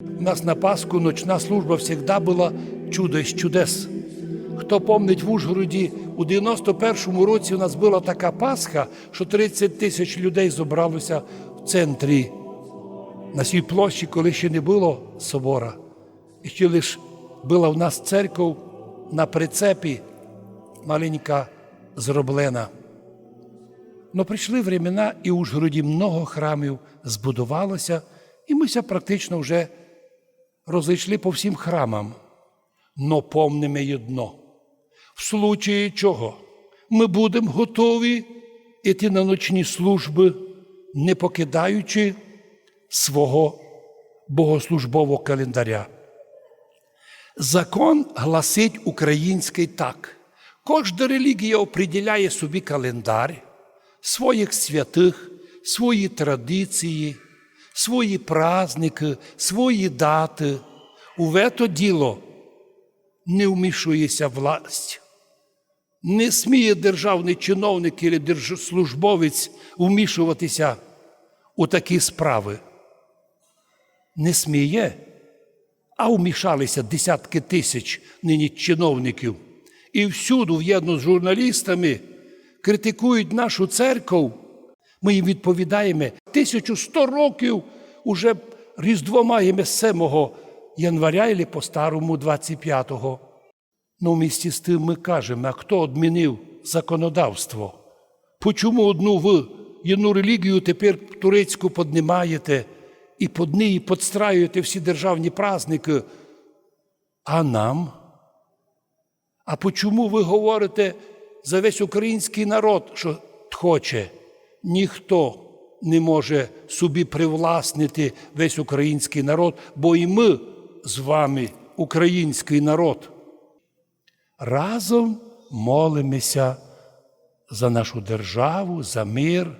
У нас на Пасху ночна служба завжди була чудо із чудес. Хто помнить в Ужгороді, у 91-му році у нас була така Пасха, що 30 тисяч людей зібралося в центрі на цій площі, коли ще не було собора. І ще лише була в нас церква на прицепі маленька зроблена. Но прийшли времена, і у Ужгороді много храмів збудувалося, і мися практично вже розійшли по всім храмам. Но помнимо єдно. В случаї чого ми будемо готові йти на ночні служби, не покидаючи свого богослужбового календаря. Закон гласить український так. Кожна релігія определяє собі календар своїх святих, свої традиції, свої праздники, свої дати. У вето діло не вмішується власть. Не сміє державний чиновник чи держслужбовець вмішуватися у такі справи. Не сміє, а вмішалися десятки тисяч нині чиновників. І всюду, в'єдно з журналістами, критикують нашу церкву. Ми їм відповідаємо, 1100 років уже Різдво маємо 7 января і по старому 25-го. Ну, в місті з тим ми кажемо, а хто відмінив законодавство? Почому одну ви одну релігію тепер турецьку піднімаєте і під неї підстраюєте всі державні праздники, а нам? А почому ви говорите за весь український народ, що хоче? Ніхто не може собі привласнити весь український народ, бо і ми з вами український народ. Разом молимося за нашу державу, за мир.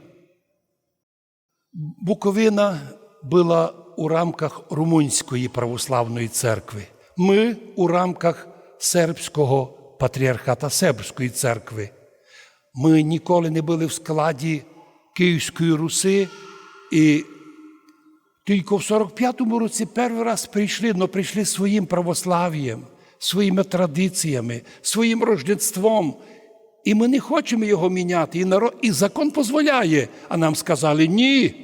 Буковина була у рамках Румунської православної церкви. Ми у рамках сербського патріархата Сербської церкви. Ми ніколи не були в складі Київської Руси і тільки в 45-му році перший раз прийшли, але прийшли своїм православ'ям, своїми традиціями, своїм рождеством. І ми не хочемо його міняти. І, народ, і закон дозволяє. А нам сказали ні.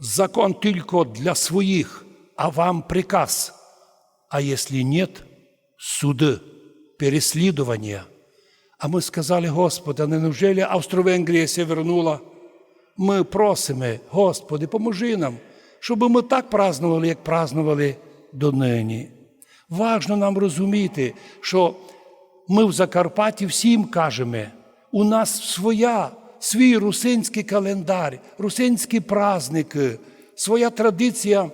Закон тільки для своїх, а вам приказ. А якщо нет, суди, переслідування. А ми сказали, Господи, не невже Австро-Венгрія се вернула? Ми просимо, Господи, поможи нам, щоб ми так празднували, як празднували донині. Важно нам розуміти, що ми в Закарпатті всім кажемо, у нас своя, свій русинський календар, русинські праздники, своя традиція.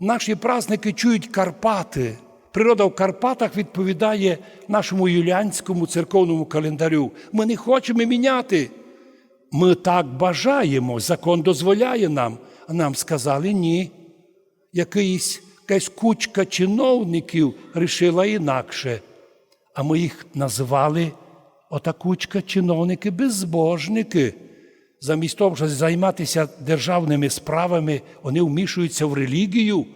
Наші праздники чують Карпати. Природа в Карпатах відповідає нашому юліанському церковному календарю. Ми не хочемо міняти. Ми так бажаємо, закон дозволяє нам, а нам сказали ні. Якийсь, якась кучка чиновників рішила інакше. А ми їх називали ота кучка чиновники безбожники. Замість того, щоб займатися державними справами, вони вмішуються в релігію.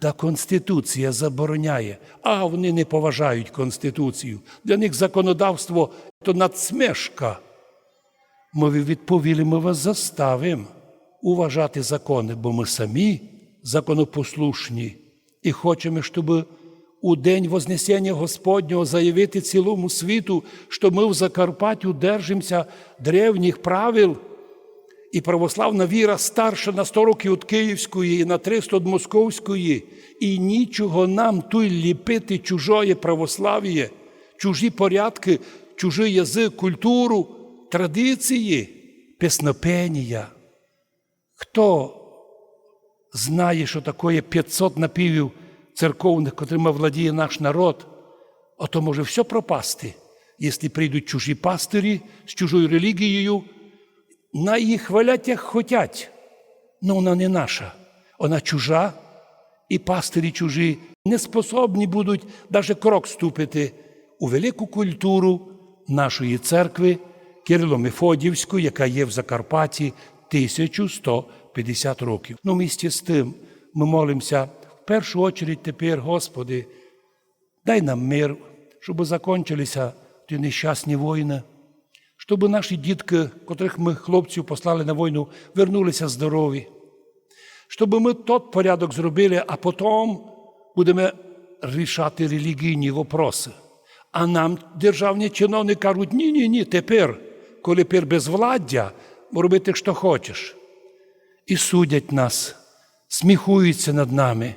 Та Конституція забороняє, а вони не поважають Конституцію. Для них законодавство то надсмешка. Ми відповіли, ми вас заставимо уважати закони, бо ми самі законопослушні. І хочемо, щоб у день Вознесення Господнього заявити цілому світу, що ми в Закарпатті держимося древніх правил, і православна віра старша на 100 років від Київської і на 300 від Московської, і нічого нам тут ліпити чужої православ'я, чужі порядки, чужий язик, культуру, традиції, песнопенія. Хто знає, що таке 500 напівів церковних, котрими владіє наш народ, ото може все пропасти, якщо прийдуть чужі пастирі з чужою релігією, на її хвалять, як хотять, але вона не наша, вона чужа, і пастирі чужі не способні будуть навіть крок ступити у велику культуру нашої церкви Кирило-Мефодівської, яка є в Закарпатті 1150 років. Ну, місті з тим ми молимося в першу очередь тепер, Господи, дай нам мир, щоб закончилися ті нещасні війни, щоб наші дітки, котрих ми хлопців послали на війну, вернулися здорові, щоб ми тот порядок зробили, а потім будемо рішати релігійні вопроси. А нам державні чиновники кажуть, ні, ні, ні, тепер, коли пір безвладдя, робити, що хочеш. І судять нас, сміхуються над нами,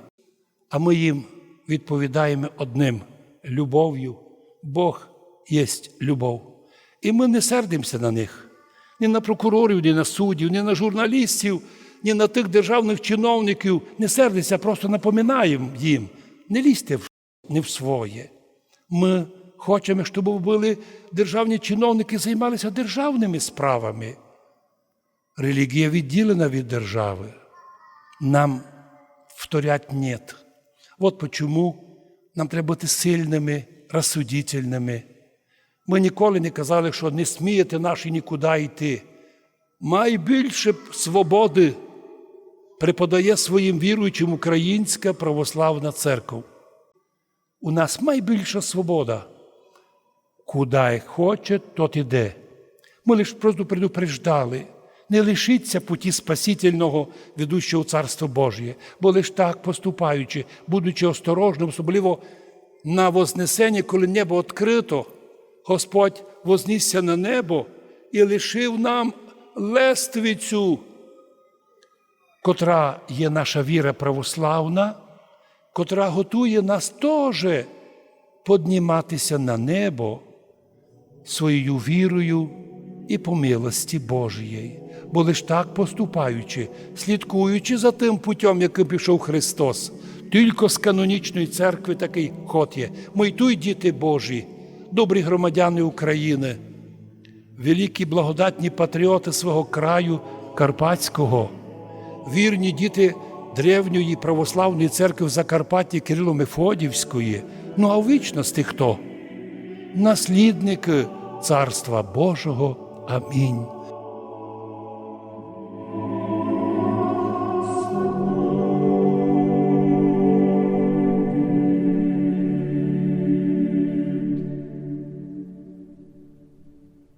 а ми їм відповідаємо одним любов'ю. Бог є любов. І ми не сердимося на них, ні на прокурорів, ні на суддів, ні на журналістів, ні на тих державних чиновників. Не сердимося, просто напоминаємо їм. Не лізьте в не в своє. Ми хочемо, щоб були державні чиновники, займалися державними справами. Релігія відділена від держави. Нам вторять нет. От почому нам треба бути сильними, розсудительними. Ми ніколи не казали, що не смієте наші нікуди йти. Май більше свободи преподає своїм віруючим Українська православна церква. У нас найбільша свобода. Куди хоче, тот іде. Ми лише просто предупреждали. Не лишіться путі спасительного, ведущого Царство Божє, бо лиш так поступаючи, будучи осторожним, особливо на Вознесенні, коли небо відкрито, Господь вознісся на небо і лишив нам лествицю, котра є наша віра православна, котра готує нас теж підніматися на небо своєю вірою і по милості Божої. Бо лиш так поступаючи, слідкуючи за тим путем, яким пішов Христос, тільки з канонічної церкви такий ход є. Ми й діти Божі, добрі громадяни України, великі благодатні патріоти свого краю Карпатського, вірні діти древньої православної церкви в Закарпатті Кирило Мефодівської. Ну а в вічності хто? Наслідники Царства Божого. Амінь.